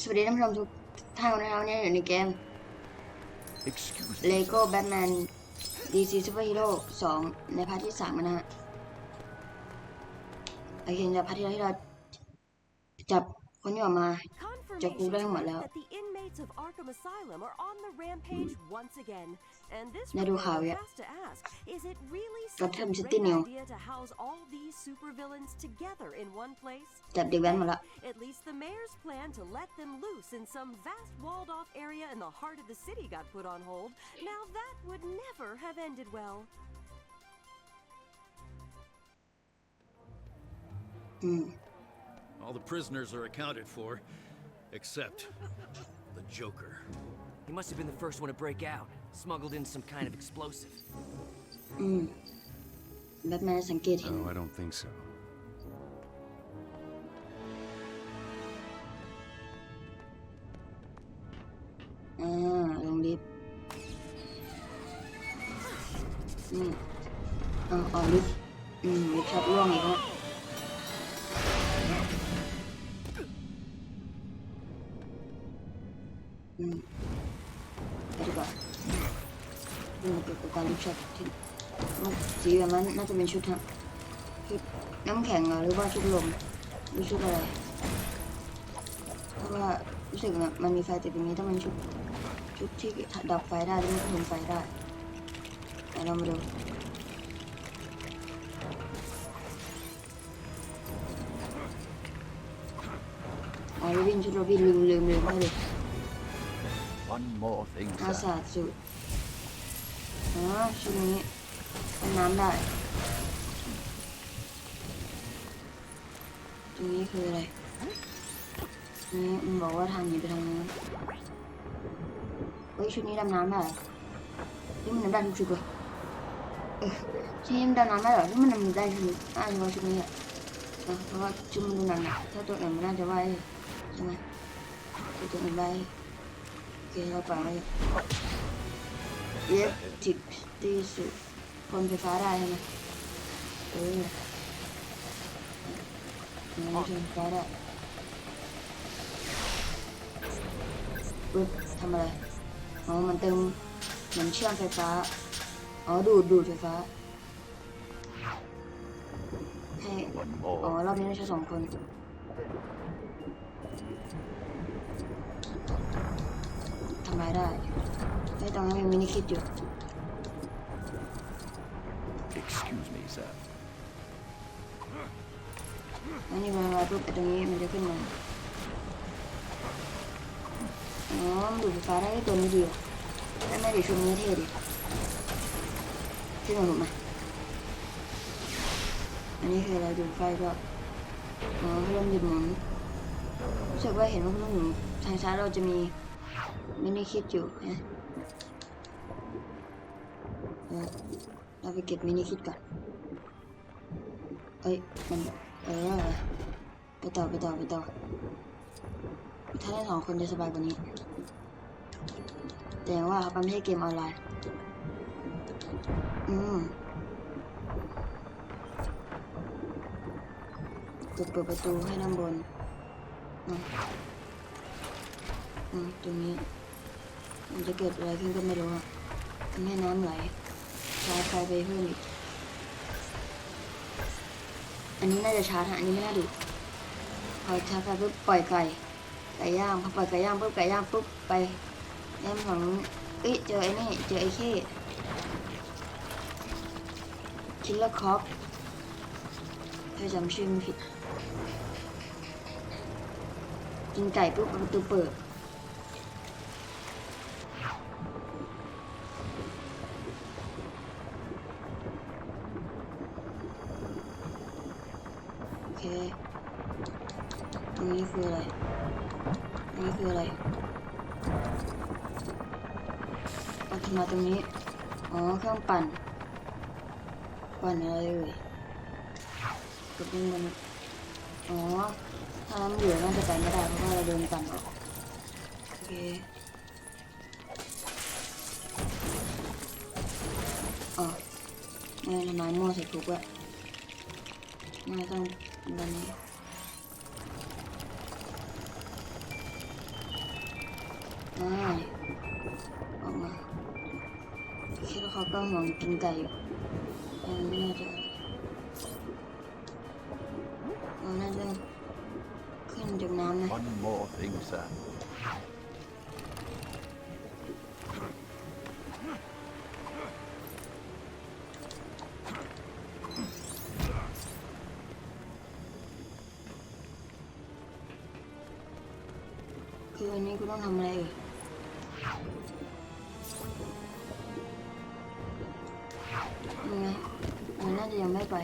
สวัสดีท่านผู้ชมทุกท่านนะครับวันนี้อยู่ในเกม Excuse me. Lego Batman DC Super Hero 2 ในพาร์ทที่3นะฮะโอเคจากพาร์ทที่แล้วที่เราจับคนที่ออกมาจะกูได้ทั้งหมดแล้ว that the inmates of Arkham Asylum are on the rampage mm. once again. And this really has to ask, is it really such a great idea to house all these supervillains together in one place? At least the mayor's plan to let them loose in some vast walled-off area in the heart of the city got put on hold. Now that would never have ended well. Mm. All the prisoners are accounted for, except Joker. He must have been the first one to break out. Smuggled in some kind of explosive. อืมแบทแมนสังเกตเห็น No, I don't think so. จะเป็นชุดฮะชุดน้ำแข็งเหรอหรือว่าชุดลมหรือชุดอะไรเพราะว่ารู้สึกแบบมันมีไฟติดตรงนี้ถ้ามันชุดชุดที่ดับไฟได้แล้วมันก็ทนไฟได้เอาเรามาดูอ๋อโรบินชุดโรบินลืมลืมลืมไม่เลย One more thing, อา sir. สาดสุดอ๋อชุดนี้เป็นน้ำได้ ตรงนี้คืออะไรนี่มันบอกว่าทางหนี้ไปทางนู้นเฮ้ยชุดนี้ดำน้ำได้เหรอนี่มันดำได้ทุกชุดเลยชุดนี้มันดำน้ำได้เหรอนี่มันดำได้ชุดอ่าเฉพาชุดนี้อะเพราะว่าชุดมันดูหนักหนักถ้าตัวอื่นมันน่าจะว่ายใช่ไหมตัวอื่นว่ายโอเคเราปล่อยไว้เย็บจิตตีสุดคนไฟฟ้าได้ใช่ไหมเออ ชิญฟ้าได้ปึ๊บทำอะไรอ๋อมันเติมเหมือนเชื่อมไฟฟ้าอ๋อดูดดูดไฟฟ้าให้อ๋อรอบนี้เราใช้สองคนทำลายได้ไอ้ยตรงนั้นยังมินิคิดอยู่ Excuse me, sir. อันนี้เวลาปุ๊บไอ้ตรงนี้มันจะขึ้นมาอ๋อมันดูดไฟฟ้าได้ตัวนี้ดีว่ะได้ไหมเดี๋ยวชุดนี้เท่ดิขึ้นมาหนุนมาอันนี้คืออะไรดูดไฟก็อ๋อพัดลมหยุดหมุนรู้สึกว่าเห็นว่าพัดลมหมุนทางซ้ายเราจะมีมินิคิดอยู่นะเออเราไปเก็บมินิคิดก่อนเอ้ยมัน เออไปต่อไปต่อไปต่อถ้าได้สองคนจะสบายกว่านี้ แต่อย่างว่ามันไม่ใช่เกมออนไลน์ อืมกดเปิดประตูให้ด้านบนอืมตรงนี้ มันจะเกิดอะไรขึ้นก็ไม่รู้อะทำให้น้ำไหลชาไฟไปเพิ่มอีก อันนี้น่าจะชาร์จฮะอันนี้ไม่น่าดูดพอชาร์จไฟปุ๊บปล่อยไก่ไก่ย่างพอปล่อยไก่ย่างปุ๊บไก่ย่างปุ๊บไปย่างฝั่งเอ้ยเจอไอ้นี่เจอไอ้เข้คิลเลอร์คอปถ้าจำชื่อไม่ผิดกินไก่ปุ๊บประตูเปิด อ๋องปั่น ปั่นอะไรเอ่ยกดดึงมันอ๋อถ้าน้ำเหลือน่าจะไปไม่ได้เพราะว่าเราโดนปั่นออกโอเคอ๋อไม่ทำไมมั่วใส่ถุกอะน่ต้องแบบนี้อ่าออกมา คิดว่าเขาก็ห่วงกินไก่อยู่แต่ไม่น่าจะเราน่าจะขึ้นจากน้ำนะ One more thing, sir. มันน่าจะ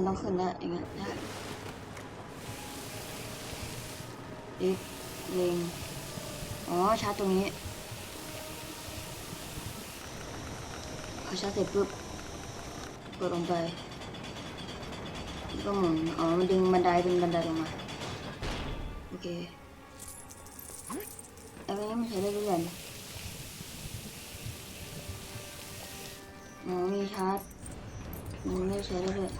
มันต้องขึ้นแล้วอย่างเงี้ยได้อีกยิงอ๋อชาร์จตรงนี้พอชาร์จเสร็จปุ๊บกดลงไปก็หมุนอ๋อมันดึงบันไดเป็นบันไดลงมา โอเคไอ้เรื่องนี้มันใช้ได้ทุกอย่างอ๋อมีชาร์จมันไม่ใช้ได้เลย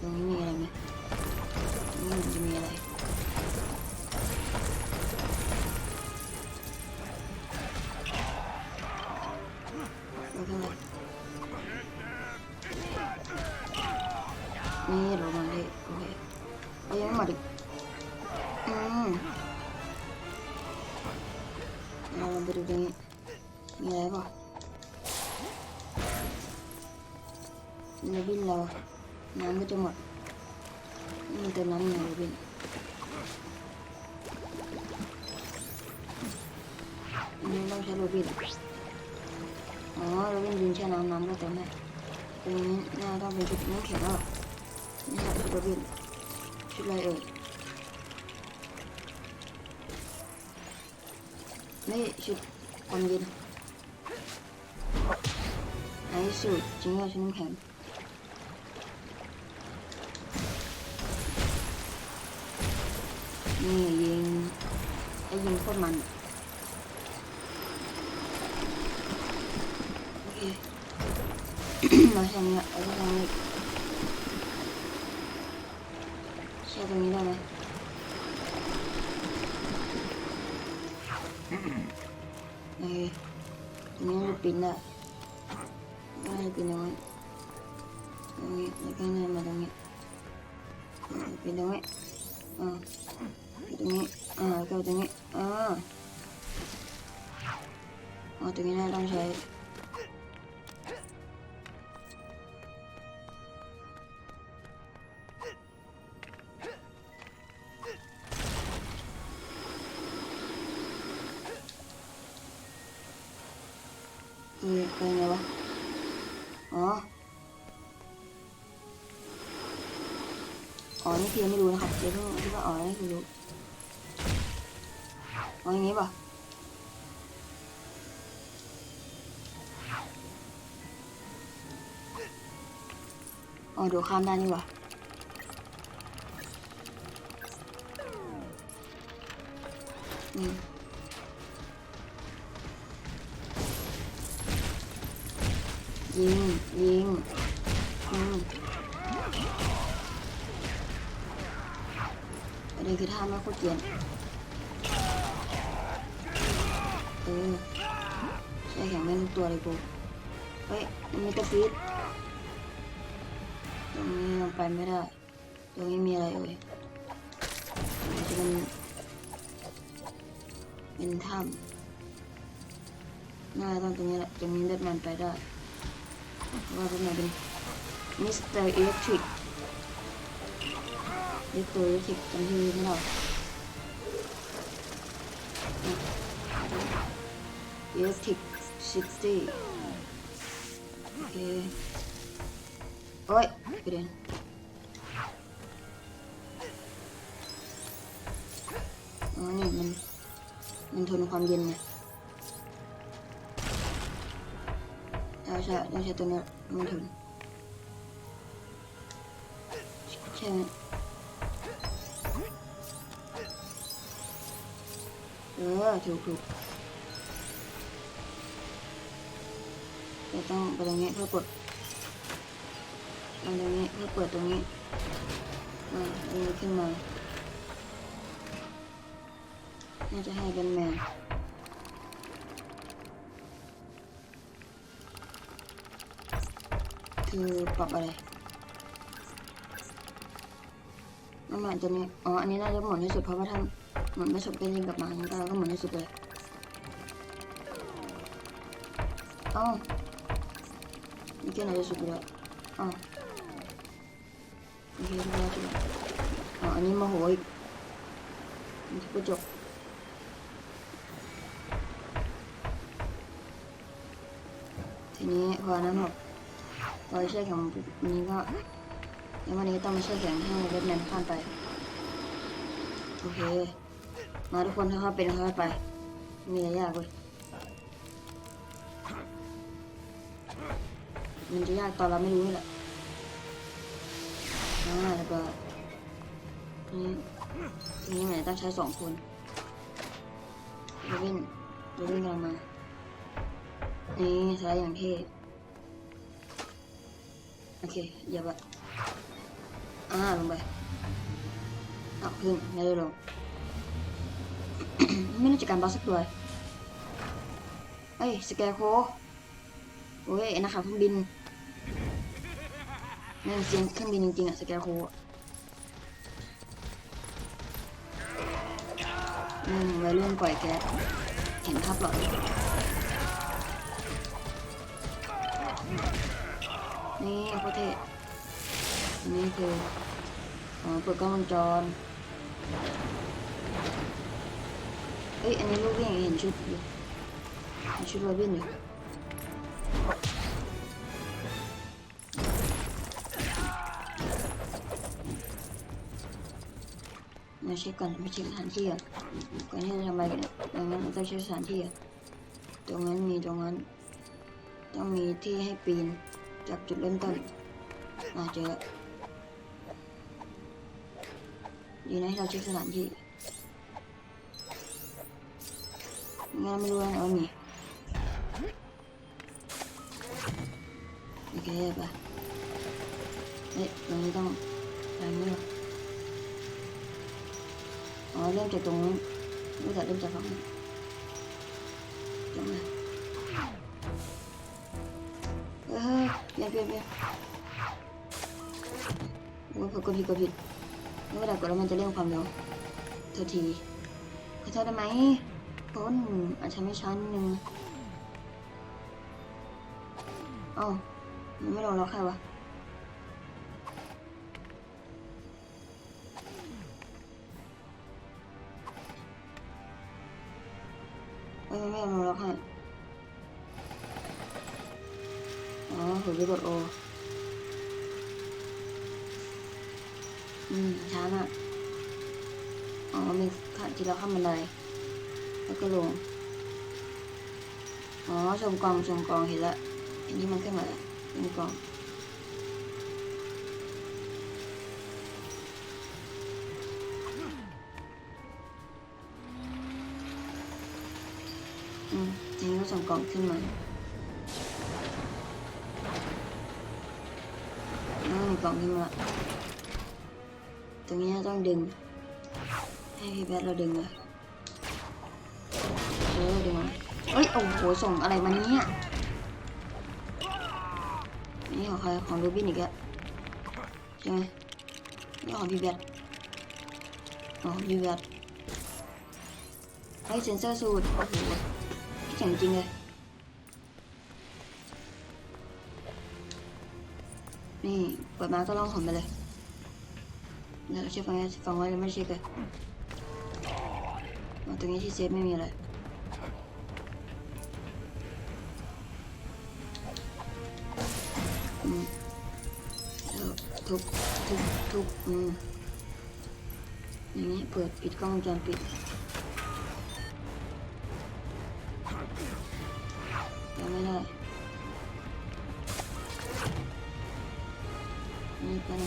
ตรงนี้มีอะไรไหมตรงนี้มันจะมีอะไเลยโอเคเอายังม่หมดอีกอืมเราลองไปดูตรงนี้มีอะไรเปล่าในบินเรา น้ำก็จะหมดนี่เติมน้ำในบินอันนี้ต้องใช้โรบินอ๋อโรบินยืนแช่น้ำน้ำก็เติมให้ตรงนี้น่าต้องเป็นชุดน้ำแข็งแล้ว นี่ครับชุดโรบินชุดอะไรเอ่ยนี่ชุดความ เย็นไอ้สูตรจริงๆชุดน้ำแข็งนี่ยิงไอ้ยิงโคตรมันโอเคเราใช้ ออเป็นไงวะ อ๋อ อ๋อ นี่พี่ยังไม่รู้นะครับเดี๋ยวเพิ่งคิดว่าอ๋อนี่คือรู้อ๋ออย่างงี้ป่ะอ๋อเดี๋ยวข้ามได้นี่วะอืม เฮ้ยมันมีตะฟีดตรงนี้มันไปไม่ได้ตรงนี้มีอะไรเอ่ยมันจะเป็นเป็นถ้ำน่าต้องตรงนี้แหละตรงนี้เลือดมันไปได้ว่าเป็นไงเป็นมิสเตอร์อิเล็กทริกเรียกตัวเรียกทิกจำชื่อไม่ได้เรียกทิกซิกซี่โอ เคโอ้ยกระเด็นอ๋อนี่มัน มันทนความเย็นไงใช่ใช่ต้องใช้ตัวนี้มันทนใช่ไหมเออถูกถูก ต่ต้องไปตรงนี้เพื่อกดไปตรงนี้เพื่อเปิดตรงนี้มาตรงขึ้นมาน่าจะให้เป็นแมนคือปรับอะไรน้ำมันตัวนี้อ๋อ อันนี้น่าจะหมุนที่สุดเพราะว่าถ้านเหมุนไม่สุดเป็นยิงกับมามันก็เราก็หมุนที่สุดเลย เอ้า เมื่อกี้ไหนจะสุดไปแล้วเอ้าโอเคทุกอย่างทุกอย่างอ๋ออันนี้โมาโหอีกมันจะกระจกทีนี้พอนั้นหมดเราแช่แข็งนี้ก็แล้ววันนี้ต้องมาแช่แข็งให้เวทแมนข้ามไป โอเค มาทุกคนถ้าเขาเป็นเขาไปไมมีอะไรยากเว้ย มันจะยากตอนเราไม่รู้นี่แหละอ่าแล้วก็นี่ทีนี้ไหนต้องใช้สองคนโรบินโรบินกำลังมา นี่สไลด์อย่างเท่โอเคเยียบะอ่าลงไปเอาขึ้นไม่ได้ลง ไม่น่าจะการบัสสักตัวเฮ้ยสแกโคโอ้ยนักขับเครื่องบิน นี่เสียงเครื่องบินจริงๆอะสแกโคอะอืมวัยรุ่นปล่อยแก๊สเห็นภาพหลอนี่โคเท่อันนี้คืออ๋อเปิดกล้องวงจรเอ้ยอันนี้ลูกวิ่งเห็นชุดอยู่ชุดโรบินอยู่ มาเช็คก่อนมาเช็คสถานที่ก่อนก่อนที่จะทำอะไรกันเนี่ยดังนั้นเราต้องเช็คสถานที่ก่อนตรงนั้นมีตรงนั้น ต้องมีที่ให้ปีนจากจุดเริ่มต้นมาเจอดีนะที่เราเช็คสถานที่งั้นไม่รู้นะว่ามีโอเคไปเอ๊ะตรงนี้ต้องทางนี้เหรอ อ๋อเริ่มจากตรงนู้นรู้แต่เริ่มจากฝั่งนี้ตรงนี้นเออเปลี่ยนเปลี่ยนเปลี่ยนโอ้ยกดผิดกดผิดแล้วเวลากดแล้วมันจะเร่งความเร็วโทษทีขอโทษได้ไหมต้นอาจจะไม่ช้านิดนึงอ้ามันไม่ลงแล้วใครวะ เอ้ยมันไม่ลงแล้วใครอ๋อผมไปกดโออืมช้ามากอ๋อมีขั้นที่เราข้ามบันไดแล้วก็ลง อ๋อชมกองชมกองเห็นละอันนี้มันขึ้นมาแล้วเป็นกอง ก็ส่งกล่องขึ้นมาอืมกล่องขึ้นมาตรงนี้ต้องดึง ให้พี่แบทเราดึงเลยเออดึงมาเอ้ยโอ้โหส่งอะไรมาเนี่ยนี่ของใครของโรบินอีกแล้วใช่ไหมนี่ของพี่แบทอ๋อของพี่แบทเฮ้ยเซนเซอร์สูตรโอ้โหเจ๋งจริงเลย นี่เปิดมาก็ล่องหนไปเลยแล้วเช็คฟังไว้ฟังไว้แล้วไม่เช็คเลยตรงนี้ที่เซฟไม่มีอะไรอืมแล้วทุบทุบทุบอืมอย่างนี้เปิดปิดกล้องวงจรปิดยังไม่ได้ นี่ไปไหน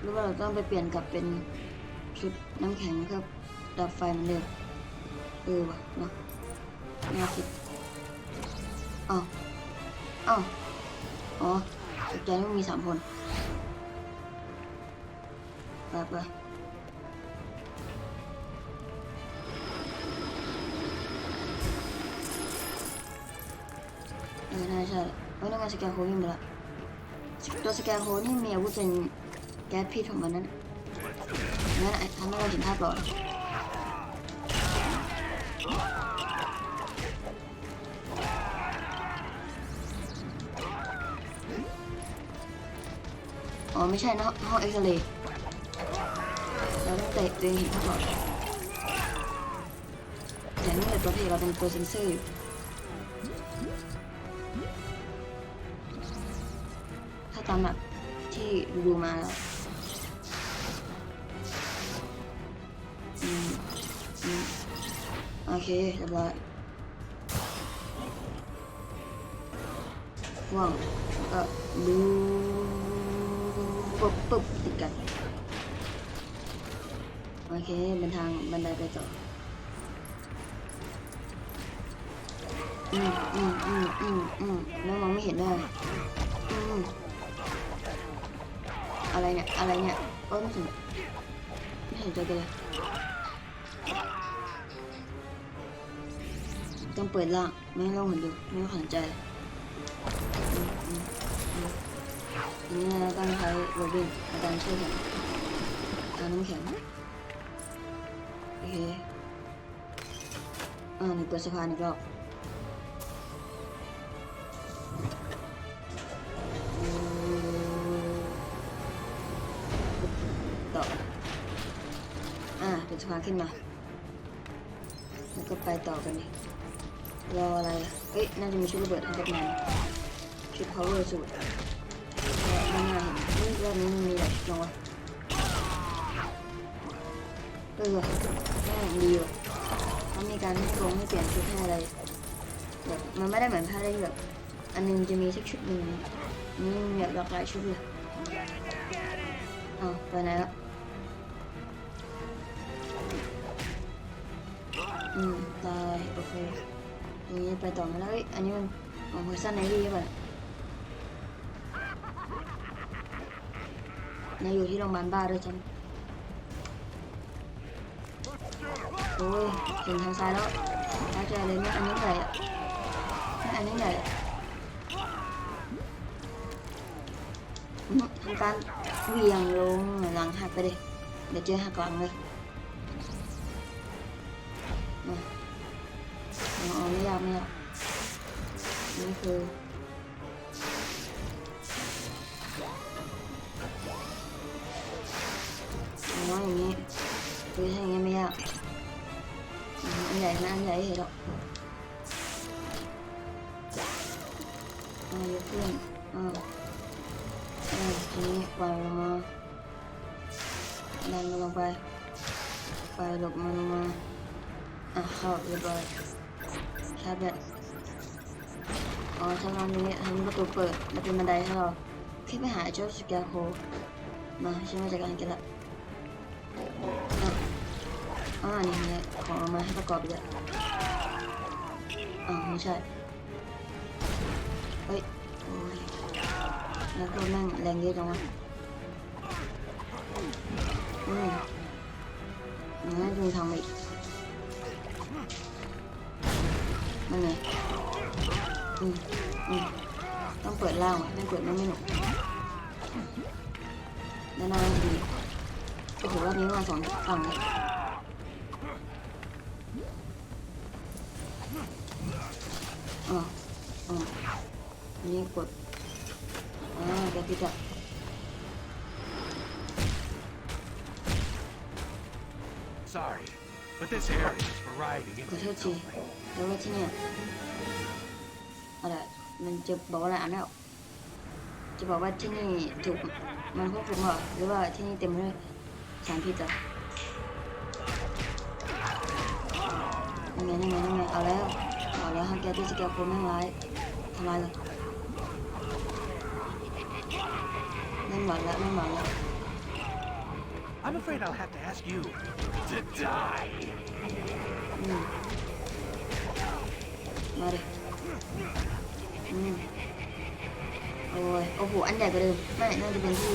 หรือว่าเราต้องไปเปลี่ยนกลับเป็นชุดน้ำแข็งเพื่อดับไฟมันเดิมเออวะเนาะน่าคิดอ้าวอ้าวอ๋อตกใจว่ามีสามคนไปไปเออน่าใช่เอ้ยนั่นมันสแกนโควิ่งไปละ ตัวสแกโคนี่มีอาวุธเป็นแก๊สพิษของมันนั่นงั้นไอ้ทำให้เราเห็นภาพหลอนอ๋อ ไม่ใช่นะห้องเอ็กซเรย์เราต้องเตะตัวเองเห็นภาพหลอนแต่นี่แหละตัวเพลเราเป็นตัวเซนเซอร์อยู่ ถ้าตามแบที่ดูมาแล้วโอเคเรียบร้อยว่างก็ดูปุ๊บปุ๊บติดกันโอเคเป็นทางบันไดไปต่ออืมอืมอืมอืมอืมแล้วมองไม่เห็นได้อืม อะไรเนี่ย อะไรเนี่ยโอ้ไม่ถึงไม่เห็นใจกันเลยต้องเปิดล่างไม่ให้เราเห็นดูไม่ต้องหันใจอืมอืมอืมทีนี้เราต้องใช้โรบินในการช่วยกันเอาน้ำแข็งโอเคอ่านี่เปิดสะพานอีกรอบ ขึ้นมา แล้วก็ไปต่อกันดิรออะไร เอ้ย น่าจะมีชุดระเบิดให้พวกมันชุด power สูตรไม่น่าเห็นเฮ้ยรอบนี้มันมีอะไรลองวะเออว่ะแม่งดีว่ะเขามีการให้ลงให้เปลี่ยนชุดให้อะไรแบบมันไม่ได้เหมือนผ้าได้แบบอันหนึงจะมีสักชุดหนึ่งนนี้มีแบบหลากหลายชุดเลยอ้าวไปไหนแล้ว อืมตายโอเคอย่างนี้ไปต่อมาแล้เอ้ยอันนี้มันของเพอร์ซันไนวี่ป่ะนายอยู่ที่โรงพยาบาลบ้าด้วยจังโอ้ยเห็นทางซ้ายแล้วเข้าใจเลยนะอันนี้ใหญ่อะอันนี้ใหญ่ะอืมทำการเวี่ยงลงหลังหักไปดิเดี๋ยวเจอหักหลังเลย อ๋อไม่ยากไม่ยากนี่คืออ๋ออย่างนี้คือถ้าอย่างนี้ไม่ยากอันใหญ่นะอันใหญ่เห็นหรอกอ่ายกขึ้นอ่าอ่าทีนี้ปล่อยลงมาดันมันลงไปปล่อยหลบมันลงมา อะเข้าเรียบร้อยชาร์จแบตอ๋อทางนี้ทำประตูเปิดแล้วเป็นบันไดให้เราขึ้นไปหาเจ้าสแกโคมาฉันมาจัดการกันละอะอ่านี่ไงของเอมาให้ประกอบอีกแล้วอ๋อไม่ใช่เฮ้ยโอ้ยแล้วก็แม่งแรงเยอะจังวะอืมงั้นดูทางไปอีก นั่นไงอืมอืมต้องเปิดเล่าไม่เปิดไม่หนุกนานๆดีโอ้โหรอบนี้มาสองฝั่งเลยอ๋ออ๋อนี่กดอ่าจะติดอะขอโทษที own way. แล้วว่าที่เนี่ยอะไรมันจะบอกว่าอะไรอ่านไม่ออกจะบอกว่าที่นี่ถูกมันควบคุมเหรอหรือว่าที่นี่เต็มไปด้วยสารพิษเหรอยังไงยังไงยังไงเอาแล้วเอาแล้วฮะแกที่จะแกโคมแม่งร้ายทำลายเลยเล่นหวานแล้วเล่นหวานแล้ว I'm afraid I'll have to ask you to die. อืม มาดิโอ้ย โอ้โห อันใหญ่กว่าเดิม ไม่ น่าจะเป็นที่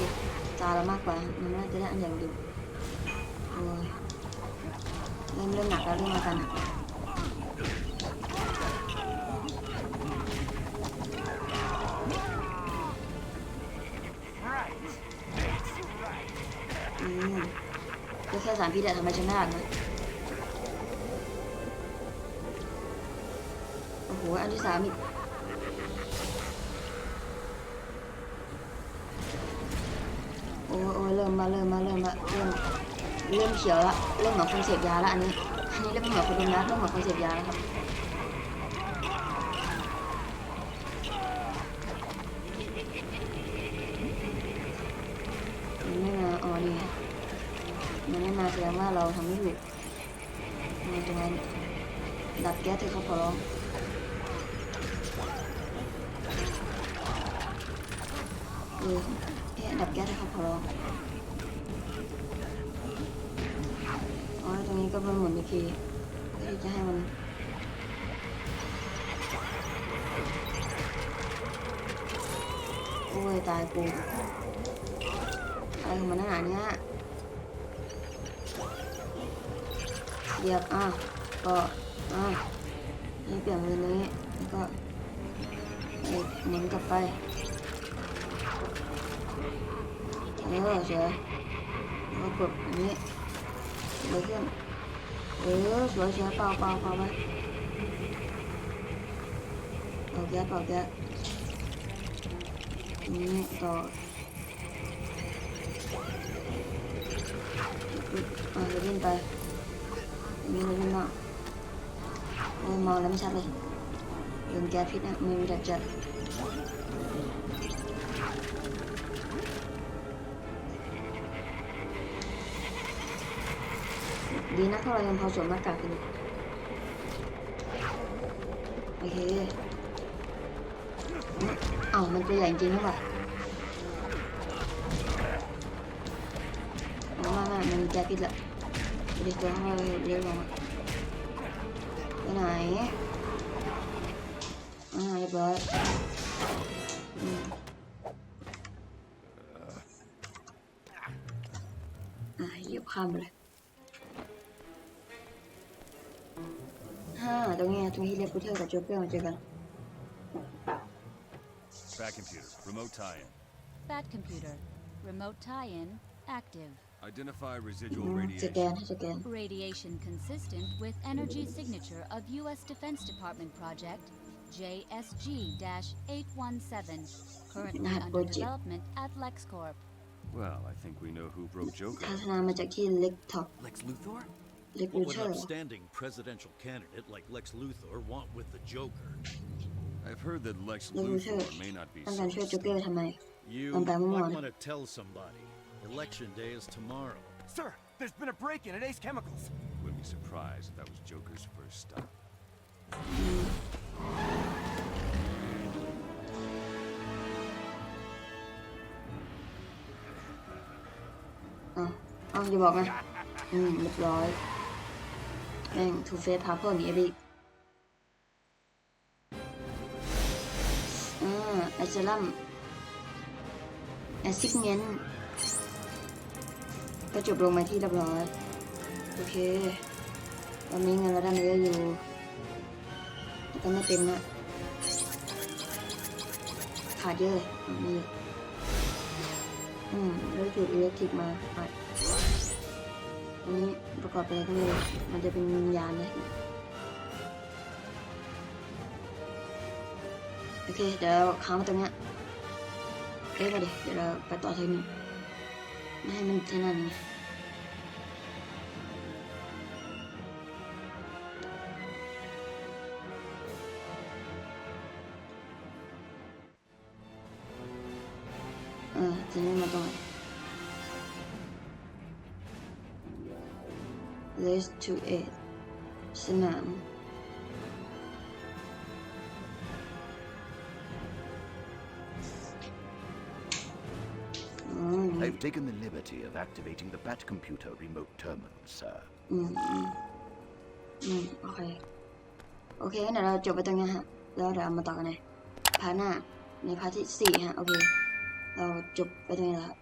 จาระมากกว่า มันน่าจะได้อันใหญ่กว่าเดิมโอ้ยเริ่มเริ่มหนักแล้วเริ่มอาการหนักแล้วอืมก็แค่สารพิษอะทำไมฉันไม่อ่านนะ อันที่สามอีกโอ้โอ้เริ่มมาเริ่มมาเริ่มมาเริ่มเริ่มเขียวละเริ่มเหมือนคนเสพยาละอันนี้อันนี้เริ่มเหมือนคนดมยาเริ่มเหมือนคนเสพยาแล้วครับมันไม่มาอ๋อนี่มันไม่มาแสดงว่าเราทำไม่ถูกตรงนั้นดับแก๊สเถอะครับขอร้อง เอ๊ะดับแก๊สให้เขาขอร้องอ๋อตรงนี้ก็เป็นหมุนอีกทีเพื่อที่จะให้มันโอ้ยตายกูอะไรของมันนักหนาเนี้ยเสียบอะก็อะนี่เปลี่ยนมือนี้แล้วก็เอกหมุนกลับไป ออเฉยเรากดอันนี้เลยวขึ้นเออสวยเฉยเปล่าเปล่าเปล่าไปเป่าแก๊สเป่าแก๊สนนี้ต่ออ่าเลยวิ่งไปอันนี้เลยวิ่งมาโอ้มองแล้วไม่ชัดเลยโดนแก๊สพิษนะมือจัดจัด ดีนะพวกเรายังพอสวมหน้ากากกันอยู่โอเคอืมอ้ามันตัวใหญ่จริงหรือเปล่าอ๋อไม่ไม่มันมีแก๊สพิษละเดี๋ยวตัวข้เราเรียกลงมาไปไหนอ่าเรียบร้อยอืมอะเหยียบข้ามไปเลย ตรงนี้ตรงที่เรียกกูเทอร์กับโจ๊กเกอร์มาเจอกัน Back computer, remote tie-in. Bat computer. Remote tie-in active. Identify อื residual มสแก radiation. นให้สแกน Radiation consistent with energy signature of U.S. Defense Department project JSG-817, currently Not under budget. development at LexCorp. Well, I think we know who broke Joker. พัฒนามาจากที่เล็กท็อป Lex Luthor? เล็ก What ลู would เทอ an ร์ upstanding presidential candidate like Lex Luthor want with the Joker? I've heard that Lex เล็กลูเทอร์ Luthor may not be ต้องการช่วย so โจ๊กเกอร์ทำไม You Ang dami mo, might ano? want to tell somebody. Election day is tomorrow. Sir, there's been a break-in at Ace Chemicals. Wouldn't be surprised if that was Joker's first stop. อ๋ออ๋ออย่าบอกนะ อืมเรียบร้อย แม่งทูเฟสพาเพิ่มหนีไปอีกอ่าไอเซรั่มแอซิกเมนก็จบลงมาที่เรียบร้อย โอเคตอนนี้เงินเราได้มาเยอะอยู่แต่ก็ไม่เต็มนะขาดเยอะเลยอะมีอืมแล้วจุดอิเล็กทริกมาอะอั นี้ประกอบไปทั้งเลย มันจะเป็นวิญญาณนะโอเค เดี๋ยวค้างมาตรงเนี้ยเอ้ยไปดิเดี๋ยวเราไปต่อทางนี้ไม่ให้มันเท่านั้นไงเออจะไม่มาตรง list to it สนามอืม I've taken the liberty of activating the Bat Computer remote terminal, sir. อืมอืมอืมโอเค โอเคงั้นเดี๋ยวเราจบไปตรงนี้ฮะ แล้วเดี๋ยวเรามาต่อกันในพาร์ทหน้าในพาร์ทที่สี่ฮะ โอเค เราจบไปตรงนี้แล้วครับ